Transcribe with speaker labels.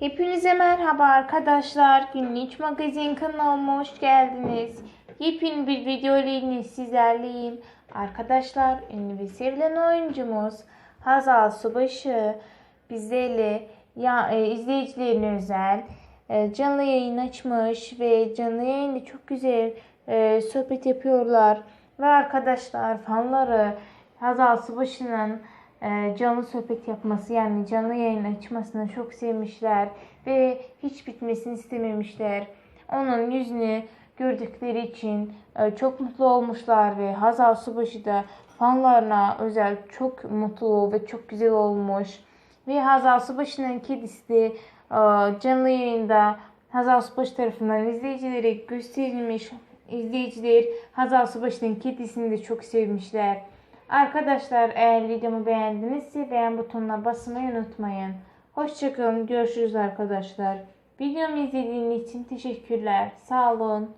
Speaker 1: Hepinize merhaba arkadaşlar. Günlük Magazin kanalıma hoş geldiniz. Yepyeni bir video ile yine sizlerleyim. Arkadaşlar ünlü ve sevilen oyuncumuz Hazal Subaşı bizlerle ya, e, izleyicilerine özel e, canlı yayın açmış ve canlı yayında çok güzel e, sohbet yapıyorlar. Ve arkadaşlar fanları Hazal Subaşı'nın e, canlı sohbet yapması yani canlı yayın açmasını çok sevmişler ve hiç bitmesini istememişler. Onun yüzünü gördükleri için e, çok mutlu olmuşlar ve Hazal Subaşı da fanlarına özel çok mutlu ve çok güzel olmuş. Ve Hazal Subaşı'nın kedisi de e, canlı yayında Hazal Subaşı tarafından izleyicilere gösterilmiş. İzleyiciler Hazal Subaşı'nın kedisini de çok sevmişler. Arkadaşlar eğer videomu beğendinizse beğen butonuna basmayı unutmayın. Hoşçakalın. Görüşürüz arkadaşlar. Videomu izlediğiniz için teşekkürler. Sağ olun.